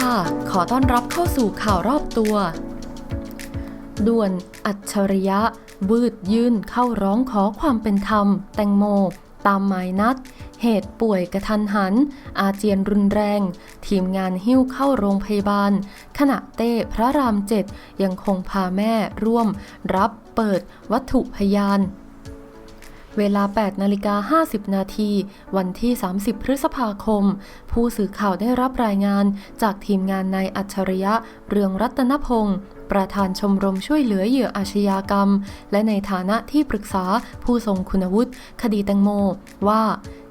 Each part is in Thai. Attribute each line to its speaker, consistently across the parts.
Speaker 1: ค่ะ ขอต้อนรับเข้าสู่ข่าวรอบตัว ด่วนอัจฉริยะบืดยื่นเข้าร้องขอความเป็นธรรม แตงโม ตามหมายนัด เหตุป่วยกระทันหัน อาเจียนรุนแรง ทีมงานหิ้วเข้าโรงพยาบาล ขณะเต้พระรามเจ็ดยังคงพาแม่ร่วม รับเปิดวัตถุพยาน เวลา 8 นาฬิกา 50 นาที วันที่ 30 พฤษภาคม ผู้สื่อข่าวได้รับรายงานจากทีมงานนายอัจฉริยะ เรืองรัตนพงศ์ประธานชมรมช่วยเหลือเหยื่ออาชญากรรม และในฐานะที่ปรึกษาผู้ทรงคุณวุฒิคดีแตงโมว่า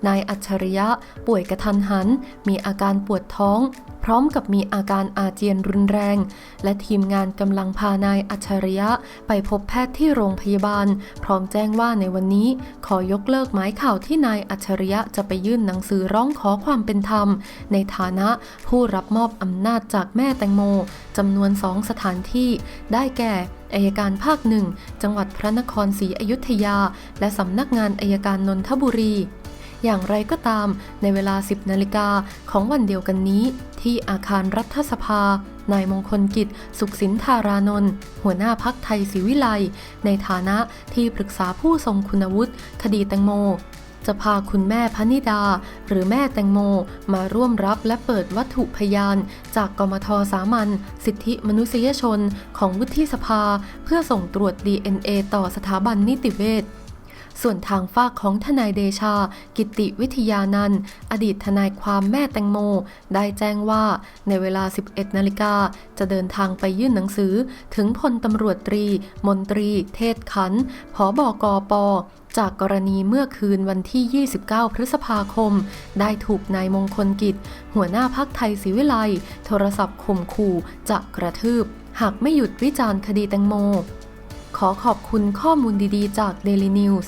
Speaker 1: นายอัจฉริยะ ป่วยกระทันหัน มีอาการปวดท้อง พร้อมกับมีอาการอาเจียนรุนแรง และทีมงานกำลังพานายอัจฉริยะ ไปพบแพทย์ที่โรงพยาบาล พร้อมแจ้งว่าในวันนี้ ขอยกเลิกหมายข่าวที่นายอัจฉริยะจะไปยื่นหนังสือร้องขอความเป็นธรรม ในฐานะผู้รับมอบอำนาจจากแม่แตงโมจำนวนสองสถานที่ได้แก่อายการภาคหนึ่ง จังหวัดพระนครศรีอยุธยา และสำนักงานอายการนนทบุรี อย่างไรก็ตามในเวลา 10 นาฬิกาของวันเดียวกันนี้ ที่อาคารรัฐสภา นายมงคลกิจ สุขสินธารานนท์หัวหน้าพักไทยศรีวิไลในฐานะที่ปรึกษาผู้ทรงคุณวุฒิคดีแตงโมจะพาคุณแม่พนิดา หรือแม่แตงโม มาร่วมรับและเปิดวัตถุพยาน จากกมทสามัญสิทธิมนุษยชนของวุฒิสภา เพื่อส่งตรวจ DNA ต่อสถาบันนิติเวช ส่วนทางฝากของทนายเดชา กิติวิทยานันท์อดีตทนายความแม่แตงโม ได้แจ้งว่าในเวลา 11 นาฬิกาจะเดินทางไปยื่นหนังสือถึงพลตำรวจตรี มนตรี เทศขันธ์ผอบกปจากกรณีเมื่อคืนวันที่ 29 พฤษภาคม ได้ถูกนายมงคลกิจ หัวหน้าพักไทยศรีวิไลโทรศัพท์ข่มขู่จะกระทืบ หากไม่หยุดวิจารณ์คดีแตงโม ขอขอบคุณข้อมูลดีๆ จาก Daily News